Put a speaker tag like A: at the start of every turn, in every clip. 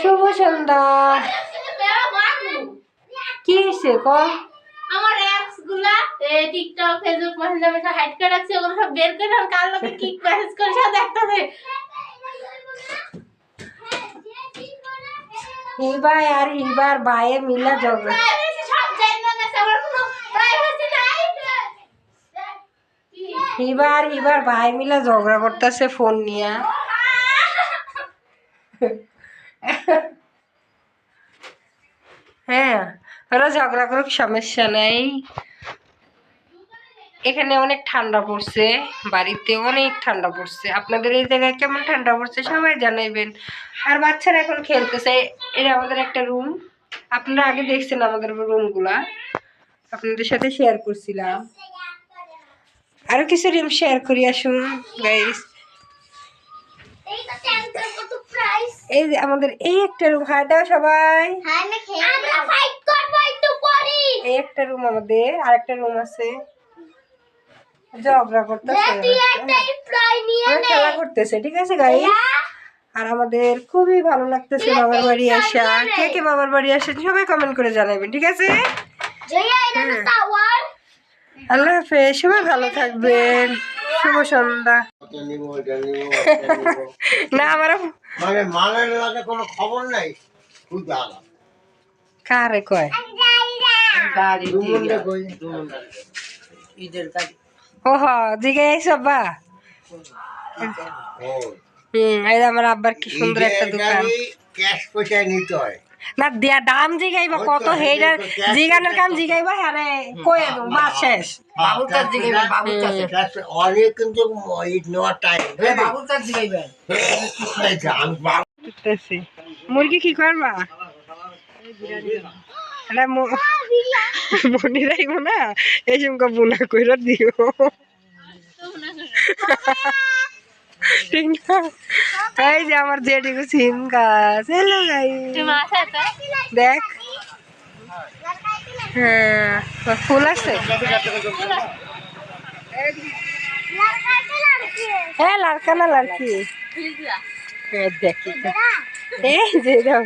A: শুভ সন্ধ্যা। কি হয়েছে ক?
B: আমার অ্যাপসগুলা TikTok Facebook messenger messenger hide করে রাখছি ওগুলো সব বের করে আর কাল লোকে কি মেসেজ করে সব দেখতেছে
A: হিবা। আর হিবার বায়ে মিলা ঝগড়া। হিবার ভাই মিলা ঝগড়া করতেছে ফোন নিয়ে হ্যাঁ ওরা ঝগড়া করুক, সমস্যা নেই। এখানে অনেক ঠান্ডা পড়ছে, বাড়িতে অনেক ঠান্ডা পড়ছে। আপনাদের এই জায়গায় কেমন ঠান্ডা পড়ছে সবাই জানাইবেন। আর বাচ্চারা এখন খেলতেছে, এটা আমাদের একটা রুম আপনারা আগে দেখছেন আমাদের রুমগুলা আপনাদের সাথে শেয়ার করছিলাম। আরও কিছু রুম শেয়ার করি, আসুন এই যে আমাদের এই একটা রুম হাই দাও সবাই।
B: হ্যাঁ না খেয়ে আমরা ফাইট করব একটু পরে
A: এই একটা রুম আমাদের আর একটা রুম আছে। ঝগড়া করতেছে।
B: নিয়ে নে।
A: খেলা করতেছে ঠিক আছে গাইস আর আমাদের খুবই ভালো লাগতেছে বাবার বাড়ি আসা। কে কে বাবার বাড়ি আসেন সবাই কমেন্ট করে জানাবেন ঠিক আছে? হ্যাঁ। আল্লাহ হাফেজ সবাই ভালো থাকবেন। শুভ সন্ধ্যা। না আমার
C: মানে মালের লাগে কোনো খবর নাই।
A: কারে কয়?
C: দুমুন্ডে কই
A: ও হ জিগাই সব্বা
C: ও।
A: হুম এই আমার আব্বার কি সুন্দর একটা দোকান।
C: ক্যাশ পয়সায় নিতে হয়।
A: না দিয়া দাম জিগাইবা কত হেইডার জিগানোর কাম জিগাইবা আরে কই বা শেষ।
C: বাবুটার দিকে অনেক কিন্তু ইট নেওয়ার টাইম আমি বাবু
A: করতেছি। মুরগি কি করবা? এটা মনি রাখব না এই সময় বুনা কইরা দিও। ঠিক না এই যে আমার জেডিগো সিম গাছ। হ্যালো গাই দেখ। হ্যাঁ ফুল আছে? হ্যাঁ লড়কা না লড়কি? দেখি এই যে দাও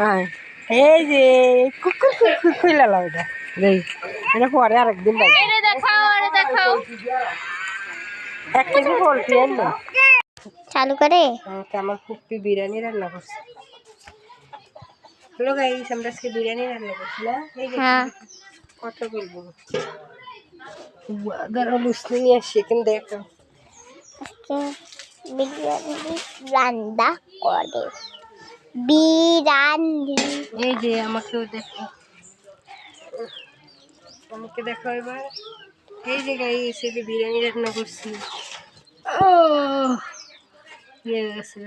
A: হ্যাঁ এই যে কুকুর কুকুর খুইলা লাও এটা পরে আরেকদিন
B: দেখাও দেখাও।
A: এক কেজি পোলট্রি আনলো
B: চালু করে?
A: আমার কুপ্পি বিরিয়ানি রান্না করছে। হ্যালো গাইস আমরা আজকে বিরিয়ানি রান্না করছি না? এই যে
B: হ্যাঁ।
A: কথা বলব। দাঁড়া মুসলিম নিয়ে আসছি কিন্তু দেখো
B: বিরিয়ানি রান্না করে। বিরিয়ানি।
A: এই যে আমাকেও দেখো। আমাকে দেখো এবার। এই যে গাই এসে যে বিরিয়ানি রান্না করছি। ও ইয়ে গেছে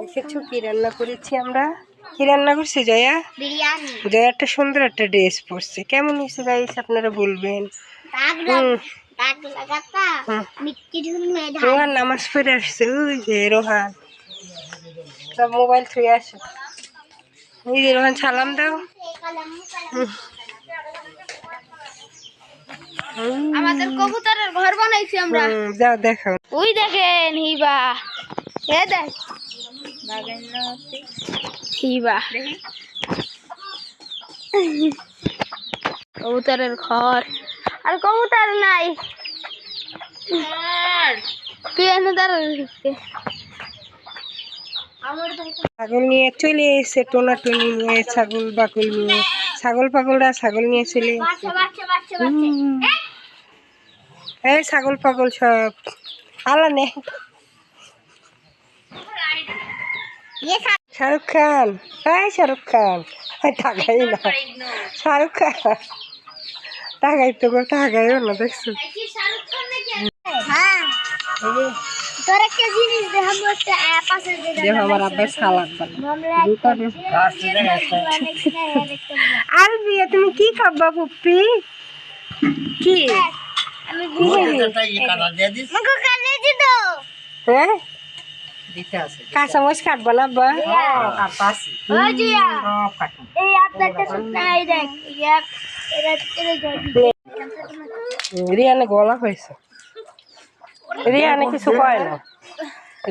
A: দেখেছ কি রান্না করেছি আমরা? কি রান্না করছি জয়া? জয়া একটা সুন্দর একটা ড্রেস পরছে। কেমন হয়েছে গাইস আপনারা বলবেন। রোহান নামাজ পড়ে আসছে ওই যে রোহান। সব মোবাইল আসো। যে রোহান সালাম দাও।
B: আমাদের কবুতরের ঘর বানাইছি আমরা।
A: যাও দেখো
B: ওই দেখেন হিবা। এ দেখ। হিবা। কবুতরের ঘর। আর কবুতর নাই। তুই এনে দাঁড়ালে
A: ছাগল নিয়ে চলে এসে টোনা টুনি নিয়ে ছাগল বাকুল নিয়ে ছাগল পাগলরা ছাগল নিয়ে চলে। এই ছাগল পাগল সব। আলা নে। শাহরুখ খান। এই শাহরুখ খান। টাকাই না। শাহরুখ খান। টাকাই তো গো টাকাইও না দেখছ?
B: হ্যাঁ।
A: আর বিয়ে তুমি কি খাবা পুপ্পি? কি হ্যাঁ? কাঁচামচ কাটবো না
B: জলদি
A: রিয়ানে গলা হয়েছে। রিয়ানে কিছু কয় না।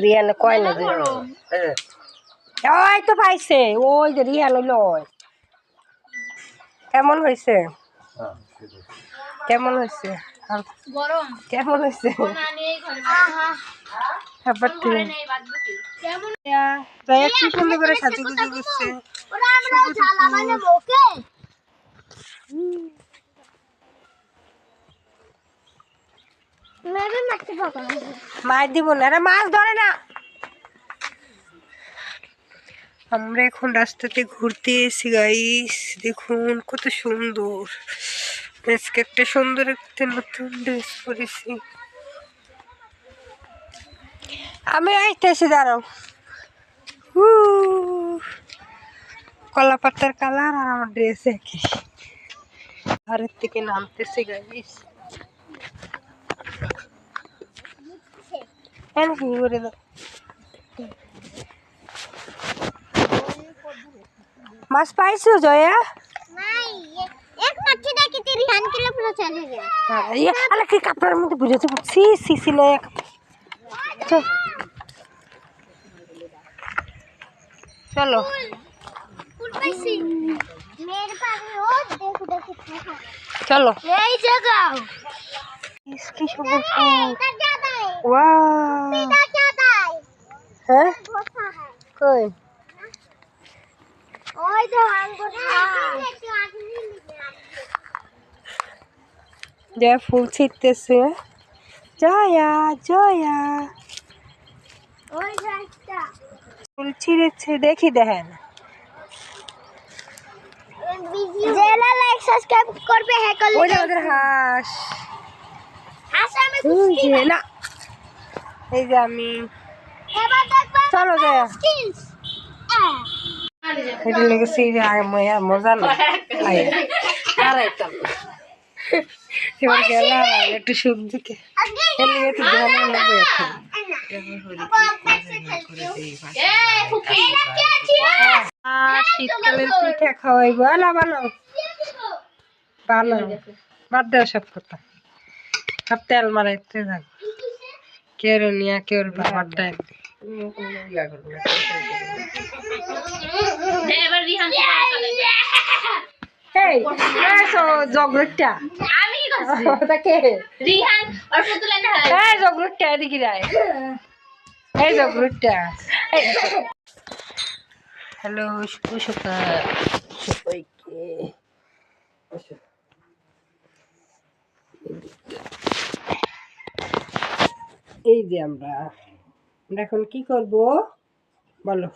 A: রিয়ানে কয় না
C: হ্যাঁ
A: ওই তো পাইছে ওই যে রিয়ান লয় কেমন হয়েছে?
C: হ্যাঁ।
A: কেমন হয়েছে? কেমন হয়েছে? কি? সুন্দর করে করছে। মাছ দিব না আরে মাছ ধরে না। আমরা এখন রাস্তাতে ঘুরতে এসেছি গাইস দেখুন কত সুন্দর। আজকে একটা সুন্দর একটা নতুন ড্রেস পরেছি। আমি আইতেছি, দাঁড়াও। কলা পাতার কালার আর আমার ড্রেস একই। ঘরের থেকে নামতেছি গাইস করে মাছ পাইছো, জয়া?
B: পান কিলো পুরো চলে গেল।
A: ইয়া আলে কি কাপড়ের মধ্যে বুঝেছে? সি সি সি চলো। চলো। হ্যাঁ? যারা ফুল ছিটতেছে। জয়া জয়া। ফুল ছিড়েছে দেখি দেখেন।
B: জেলা লাইক সাবস্ক্রাইব করবে হ্যাঁ করলে
A: ওই ওদের হাস।
B: হাস আমি
A: খুশি না। এই যে আমি চলো জয়া। মজা না। হ্যাঁ। আরে এবার গেলাম একটু সবজিকে লেগে একটু জমা লাগবে এখন আর শীতকালের পিঠা খাওয়াইবো আলা বানাও বানাও বাদ দেওয়া সব কথা। সব তেল মারাইতে থাক কেউ নিয়া কেউ বাবার টাইম
B: এবার রিহান
A: এই এসো জগরটা
B: আমি কি রিহান আর পুতুলা না
A: এই জগরটা এদিকে রায় এই জগরটা হ্যালো শুভ সকাল। সবাইকে। এই যে আমরা। আমরা এখন কি করব? বলো।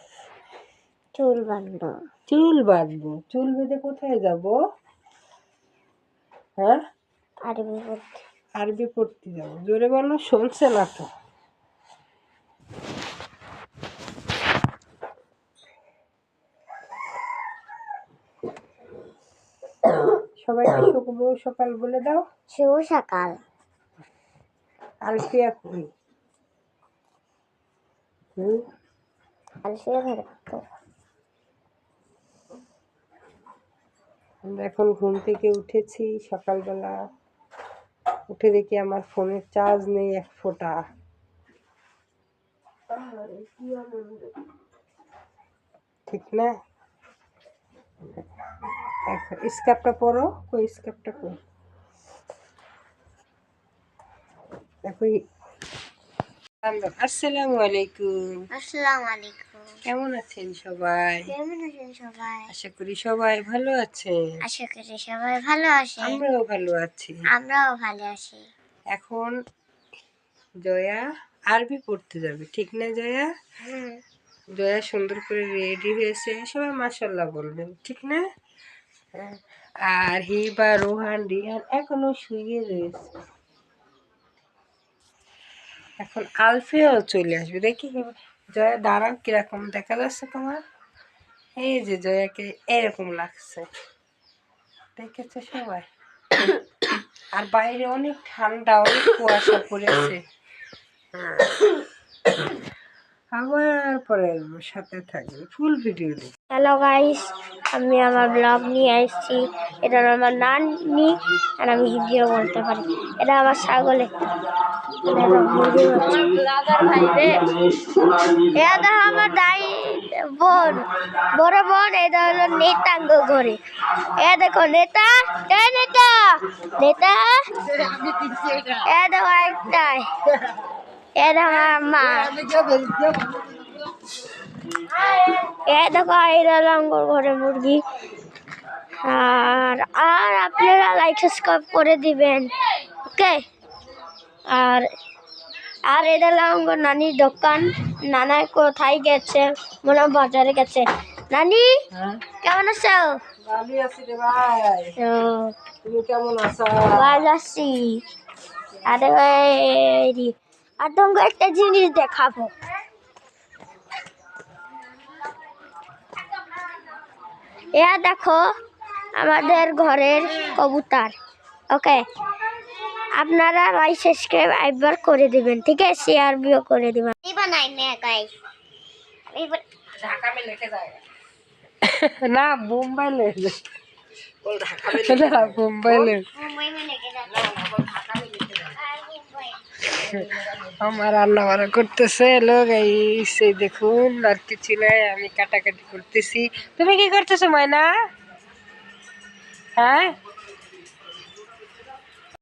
B: চুল বাঁধবো।
A: চুল বাঁধবো। চুল বেঁধে কোথায় যাব? হ্যাঁ?
B: আরবি পড়তে।
A: আরবি পড়তে যাব। জোরে বলো শুনছে না তো। সবাইকে শুভ সকাল বলে দাও।
B: শুভ সকাল।
A: আলফিয়া কই? হুম?
B: আলসিয়া ঘরে
A: আমরা এখন ঘুম থেকে উঠেছি সকালবেলা। উঠে দেখি আমার ফোনের চার্জ নেই এক ফোঁটা ঠিক না এখন স্কার্পটা পরো কই স্কার্পটা কই দেখো এই- আসসালামু আলাইকুম।
B: আসসালামু আলাইকুম।
A: কেমন আছেন সবাই?
B: কেমন আছেন সবাই?
A: আশা করি সবাই ভালো আছেন।
B: আশা করি সবাই ভালো আছে
A: আমরাও ভালো আছি।
B: আমরাও ভালো আছি।
A: এখন জয়া আরবি পড়তে যাবে ঠিক না জয়া? জয়া সুন্দর করে রেডি হয়েছে সবাই মাসাল্লাহ বলবেন ঠিক না? হ্যাঁ। আর হিবা রোহান রিহান এখনও শুয়ে রয়েছে। এখন আলফিয়াও চলে আসবে। দেখি জয়া দাঁড়াও, কীরকম দেখা যাচ্ছে তোমার? এই যে জয়াকে এরকম লাগছে। দেখেছে সবাই? আর বাইরে অনেক ঠান্ডা, অনেক কুয়াশা পড়েছে। আবার পরে সাথে থাকবে। ফুল ভিডিও দেখ।
B: হ্যালো গাইস আমি আমার ব্লগ নিয়ে আসছি। এটা আমার নানি আর আমি হিন্দিও বলতে পারি। এটা আমার ছাগলে
D: এটা আমার দাই বোন বড় বোন এটা এ দেখো এ দেখো মা এ দেখো ঘরে মুরগি আর আর আপনারা লাইক সাবস্ক্রাইব করে দিবেন ওকে আর আর এটা আমার নানির দোকান। নানা কোথায় গেছে? মনে বাজারে গেছে। নানি
A: হ্যাঁ?
D: কেমন আছো?
A: ভালো আছি রে ভাই। তুমি কেমন আছো?
D: ভালো আছি। আরে আর তোমাকে একটা জিনিস দেখাবো। এয়া দেখো আমাদের ঘরের কবুতর ওকে? আপনারা লাইক সাবস্ক্রাইব একবার করে দিবেন ঠিক আছে? শেয়ার ভিও করে দিবেন। বানাই না মুম্বাই লে মুম্বাই লে।
A: আমার আল্লাহ বান্না করতেছে লোক এই দেখুন আর কিছু নাই আমি কাটাকাটি করতেছি। তুমি কি করতেছো ময়না? হ্যাঁ?